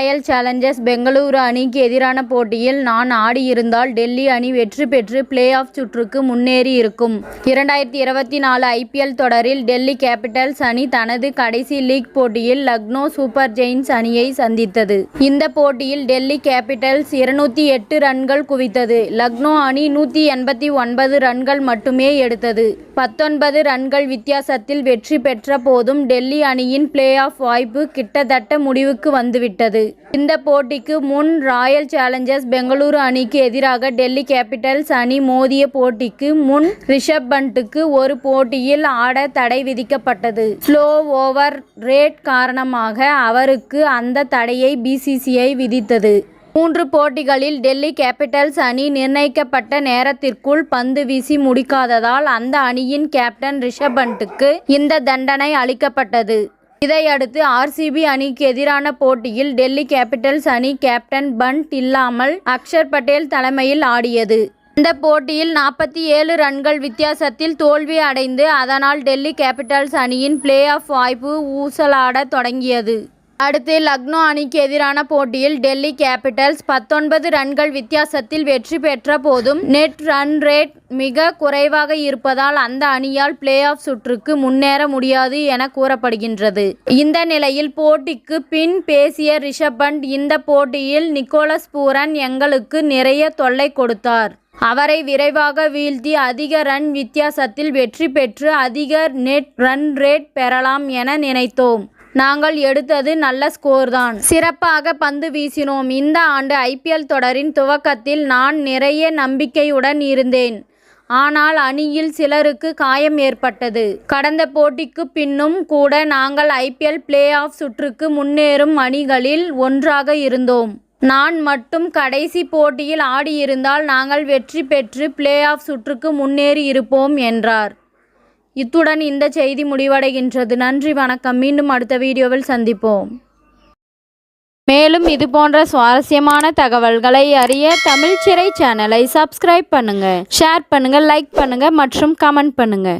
Royal Challengers Bengaluru அணிக்கு எதிரான போட்டியில் நான் ஆடியிருந்தால் டெல்லி அணி வெற்றி பெற்று பிளே ஆஃப் சுற்றுக்கு முன்னேறி இருக்கும். இரண்டாயிரத்தி இருபத்தி நாலு ஐபிஎல் தொடரில் டெல்லி கேபிட்டல்ஸ் அணி தனது கடைசி லீக் போட்டியில் லக்னோ சூப்பர் ஜெயின்ஸ் அணியை சந்தித்தது. இந்த போட்டியில் டெல்லி கேபிட்டல்ஸ் இருநூத்தி எட்டு ரன்கள் குவித்தது. லக்னோ அணி நூற்றி எண்பத்தி ஒன்பது ரன்கள் மட்டுமே எடுத்தது. பத்தொன்பது ரன்கள் வித்தியாசத்தில் வெற்றி பெற்ற போதும் டெல்லி அணியின் பிளே ஆஃப் வாய்ப்பு கிட்டத்தட்ட முடிவுக்கு வந்துவிட்டது. இந்த போட்டிக்கு முன் ராயல் சேலஞ்சர்ஸ் பெங்களூரு அணிக்கு எதிராக டெல்லி கேபிட்டல்ஸ் அணி மோதிய போட்டிக்கு முன் ரிஷப் பண்ட்டுக்கு ஒரு போட்டியில் ஆட தடை விதிக்கப்பட்டது. ஸ்லோ ஓவர் ரேட் காரணமாக அவருக்கு அந்த தடையை பிசிசிஐ விதித்தது. மூன்று போட்டிகளில் டெல்லி கேபிட்டல்ஸ் அணி நிர்ணயிக்கப்பட்ட நேரத்திற்குள் பந்து வீசி முடிக்காததால் அந்த அணியின் கேப்டன் ரிஷப் பண்ட்டுக்கு இந்த தண்டனை அளிக்கப்பட்டது. இதையடுத்து ஆர்சிபி அணிக்கு எதிரான போட்டியில் டெல்லி கேபிட்டல்ஸ் அணி கேப்டன் பண்ட் இல்லாமல் அக்ஷர் பட்டேல் தலைமையில் ஆடியது. இந்த போட்டியில் நாற்பத்தி ஏழு ரன்கள் வித்தியாசத்தில் தோல்வி அடைந்து அதனால் டெல்லி கேபிட்டல்ஸ் அணியின் பிளே ஆஃப் வாய்ப்பு ஊசலாடத் தொடங்கியது. அடுத்து லக்னோ அணிக்கு எதிரான போட்டியில் டெல்லி கேபிட்டல்ஸ் பத்தொன்பது ரன்கள் வித்தியாசத்தில் வெற்றி பெற்ற போதும் நெட் ரன் ரேட் மிக குறைவாக இருப்பதால் அந்த அணியால் பிளே ஆஃப் சுற்றுக்கு முன்னேற முடியாது என கூறப்படுகின்றது. இந்த நிலையில் போட்டிக்கு பின் பேசிய ரிஷப் பண்ட் இந்த போட்டியில் நிக்கோலஸ் பூரன் எங்களுக்கு நிறைய தொல்லை கொடுத்தார். அவரை விரைவாக வீழ்த்தி அதிக ரன் வித்தியாசத்தில் வெற்றி பெற்று அதிக நெட் ரன் ரேட் பெறலாம் என நினைத்தோம். நாங்கள் எடுத்தது நல்ல ஸ்கோர் தான் சிறப்பாக பந்து வீசினோம். இந்த ஆண்டு ஐபிஎல் தொடரின் துவக்கத்தில் நான் நிறைய நம்பிக்கையுடன் இருந்தேன். ஆனால் அணியில் சிலருக்கு காயம் ஏற்பட்டது. கடந்த போட்டிக்கு பின்னும் கூட நாங்கள் ஐபிஎல் பிளே ஆஃப் சுற்றுக்கு முன்னேறும் அணிகளில் ஒன்றாக இருந்தோம். நான் மட்டும் கடைசி போட்டியில் ஆடியிருந்தால் நாங்கள் வெற்றி பெற்று பிளே ஆஃப் சுற்றுக்கு முன்னேறி இருப்போம் என்றார். இத்துடன் இந்த செய்தி முடிவடைகின்றது. நன்றி வணக்கம். மீண்டும் அடுத்த வீடியோவில் சந்திப்போம். மேலும் இது போன்ற சுவாரஸ்யமான தகவல்களை அறிய தமிழ் சிறை சேனலை சப்ஸ்கிரைப் பண்ணுங்க. ஷேர் பண்ணுங்க லைக் பண்ணுங்க மற்றும் கமெண்ட் பண்ணுங்க.